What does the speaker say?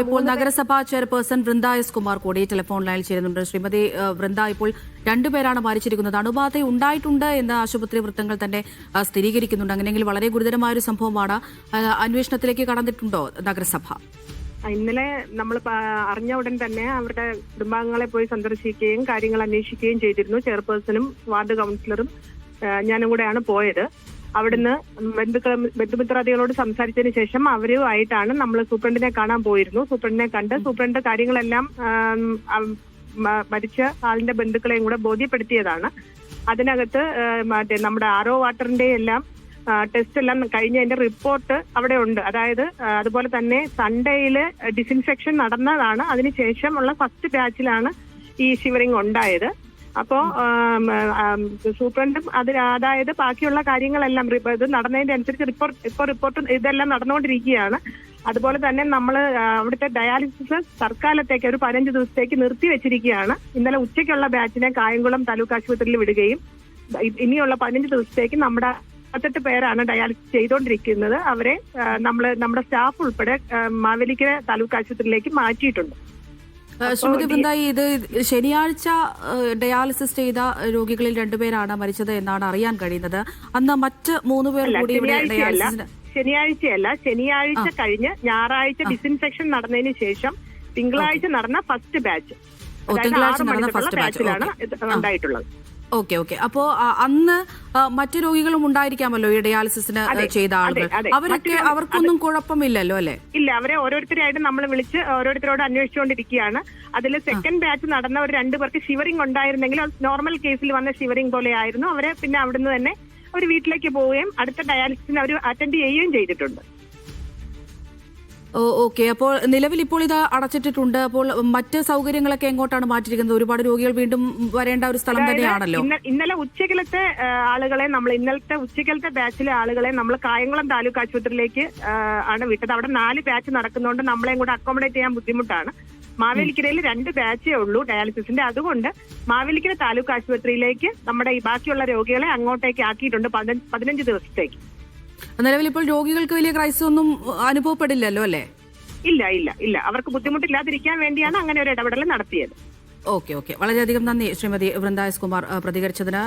ഇപ്പോൾ നഗരസഭാ chairperson Vrinda S Kumar കൂടി ടെലിഫോൺ ലൈനിൽ ചേരുന്നുണ്ട്. ശ്രീമതി വൃന്ദ ഇപ്പോൾ രണ്ടുപേരാണ് മരിച്ചിരിക്കുന്നത്. അണുബാധ ഉണ്ടായിട്ടുണ്ട് എന്ന് ആശുപത്രി വൃത്തങ്ങൾ തന്നെ സ്ഥിരീകരിക്കുന്നുണ്ട്. അങ്ങനെയെങ്കിൽ വളരെ ഗുരുതരമായ ഒരു സംഭവമാണ് അന്വേഷണത്തിലേക്ക് കടന്നിട്ടുണ്ടോ നഗരസഭ? ഇന്നലെ നമ്മൾ അറിഞ്ഞ ഉടൻ തന്നെ അവരുടെ കുടുംബാംഗങ്ങളെ പോയി സന്ദർശിക്കുകയും കാര്യങ്ങൾ അന്വേഷിക്കുകയും ചെയ്തിരുന്നു. ചെയർപേഴ്സണും വാർഡ് കൗൺസിലറും ഞാനും കൂടെയാണ് പോയത്. അവിടുന്ന് ബന്ധുക്കൾ ബന്ധുമിത്രാദികളോട് സംസാരിച്ചതിന് ശേഷം അവരുമായിട്ടാണ് നമ്മൾ സൂപ്രണ്ടിനെ കാണാൻ പോയിരുന്നു. സൂപ്രണ്ടിനെ കണ്ട് സൂപ്രണ്ട് കാര്യങ്ങളെല്ലാം മരിച്ച ആളിന്റെ ബന്ധുക്കളെയും കൂടെ ബോധ്യപ്പെടുത്തിയതാണ്. അതിനകത്ത് മറ്റേ നമ്മുടെ ആറോ വാട്ടറിന്റെ എല്ലാം ടെസ്റ്റ് എല്ലാം കഴിഞ്ഞതിന്റെ റിപ്പോർട്ട് അവിടെ ഉണ്ട്. അതായത് അതുപോലെ തന്നെ സൺഡേയിൽ ഡിസിൻഫെക്ഷൻ നടന്നതാണ്. അതിനുശേഷമുള്ള ഫസ്റ്റ് ബാച്ചിലാണ് ഈ ഷിവറിംഗ് ഉണ്ടായത്. അപ്പോ സൂപ്രണ്ടും അതിൽ അതായത് ബാക്കിയുള്ള കാര്യങ്ങളെല്ലാം ഇത് നടന്നതിന്റെ അനുസരിച്ച് റിപ്പോർട്ട് ഇപ്പോൾ റിപ്പോർട്ട് ഇതെല്ലാം നടന്നുകൊണ്ടിരിക്കുകയാണ്. അതുപോലെ തന്നെ നമ്മൾ അവിടുത്തെ ഡയാലിസിസ് തൽക്കാലത്തേക്ക് ഒരു പതിനഞ്ച് ദിവസത്തേക്ക് നിർത്തി വെച്ചിരിക്കുകയാണ്. ഇന്നലെ ഉച്ചയ്ക്കുള്ള ബാച്ചിനെ കായംകുളം താലൂക്ക് ആശുപത്രിയിൽ വിടുകയും ഇനിയുള്ള പതിനഞ്ച് ദിവസത്തേക്ക് നമ്മുടെ പത്തെട്ട് പേരാണ് ഡയാലിസിസ് ചെയ്തുകൊണ്ടിരിക്കുന്നത്. അവരെ നമ്മൾ നമ്മുടെ സ്റ്റാഫ് ഉൾപ്പെടെ മാവേലിക്കര താലൂക്ക് ആശുപത്രിയിലേക്ക് മാറ്റിയിട്ടുണ്ട്. ശ്രീമതി ഇത് ശനിയാഴ്ച ഡയാലിസിസ് ചെയ്ത രോഗികളിൽ രണ്ടുപേരാണ് മരിച്ചത് എന്നാണ് അറിയാൻ കഴിയുന്നത്. അന്ന് മറ്റ് മൂന്ന് പേർ കൂടി ഇവിടെ ശനിയാഴ്ചയല്ല. ഡയാലിസിന് ശനിയാഴ്ചയല്ല. ശനിയാഴ്ച കഴിഞ്ഞ് ഞായറാഴ്ച ഡിസിൻഫെക്ഷൻ നടന്നതിന് ശേഷം തിങ്കളാഴ്ച നടന്ന ഫസ്റ്റ് ബാച്ച് തിങ്കളാഴ്ച നടന്ന ഫസ്റ്റ് ബാച്ചിലാണ് ഉണ്ടായിട്ടുള്ളത്. Okay okay. അപ്പോ അന്ന് മറ്റു രോഗികളും ഉണ്ടായിരിക്കാമല്ലോ ഈ ഡയാലിസിന് ചെയ്ത ആളുകൾ. അതെ, അതെ. അവരൊക്കെ അവർക്കൊന്നും കുഴപ്പമില്ലല്ലോ അല്ലെ? ഇല്ല അവരെ ഓരോരുത്തരായിട്ട് നമ്മൾ വിളിച്ച് ഓരോരുത്തരോട് അന്വേഷിച്ചുകൊണ്ടിരിക്കുകയാണ്. അതിൽ സെക്കൻഡ് ബാച്ച് നടന്ന ഒരു രണ്ടു പേർക്ക് ഷിവറിംഗ് ഉണ്ടായിരുന്നെങ്കിൽ നോർമൽ കേസിൽ വന്ന ഷിവറിംഗ് പോലെ ആയിരുന്നു അവരെ പിന്നെ അവിടുന്ന് തന്നെ ഒരു വീട്ടിലേക്ക് പോവുകയും അടുത്ത ഡയാലിസിസിന് അവർ അറ്റൻഡ് ചെയ്യുകയും ചെയ്തിട്ടുണ്ട്. ഓക്കെ. അപ്പോൾ നിലവിൽ ഇപ്പോൾ ഇത് അടച്ചിട്ടിട്ടുണ്ട്. അപ്പോൾ മറ്റ് സൗകര്യങ്ങളൊക്കെ എങ്ങോട്ടാണ് മാറ്റിയിരിക്കുന്നത്? ഒരുപാട് രോഗികൾ വീണ്ടും വരേണ്ട ഒരു സ്ഥലം തന്നെയാണല്ലോ. ഇന്നലെ ഉച്ചകലത്തെ ആളുകളെ നമ്മൾ ഇന്നലത്തെ ഉച്ചകലത്തെ ബാച്ചിലെ ആളുകളെ നമ്മൾ കായംകുളം താലൂക്ക് ആശുപത്രിയിലേക്ക് ആണ് വിട്ടത്. അവിടെ നാല് ബാച്ച് നടക്കുന്നതുകൊണ്ട് നമ്മളെയും കൂടെ അക്കോമഡേറ്റ് ചെയ്യാൻ ബുദ്ധിമുട്ടാണ്. മാവേലിക്കരയിൽ രണ്ട് ബാച്ചേ ഉള്ളൂ ഡയാലിസിസിന്റെ. അതുകൊണ്ട് മാവേലിക്കര താലൂക്ക് ആശുപത്രിയിലേക്ക് നമ്മുടെ ഈ ബാക്കിയുള്ള രോഗികളെ അങ്ങോട്ടേക്ക് ആക്കിയിട്ടുണ്ട് പതിന- പതിനഞ്ച് ദിവസത്തേക്ക്. നിലവിൽ ഇപ്പോൾ രോഗികൾക്ക് വലിയ ക്രൈസിസ് ഒന്നും അനുഭവപ്പെടില്ലല്ലോ അല്ലേ? ഇല്ല ഇല്ല ഇല്ല. അവർക്ക് ബുദ്ധിമുട്ടില്ലാതിരിക്കാൻ വേണ്ടിയാണ് അങ്ങനെ ഒരു ഇടപെടൽ നടത്തിയത്. Okay okay. വളരെയധികം നന്ദി ശ്രീമതി വൃന്ദ എസ് കുമാർ പ്രതികരിച്ചതിന്.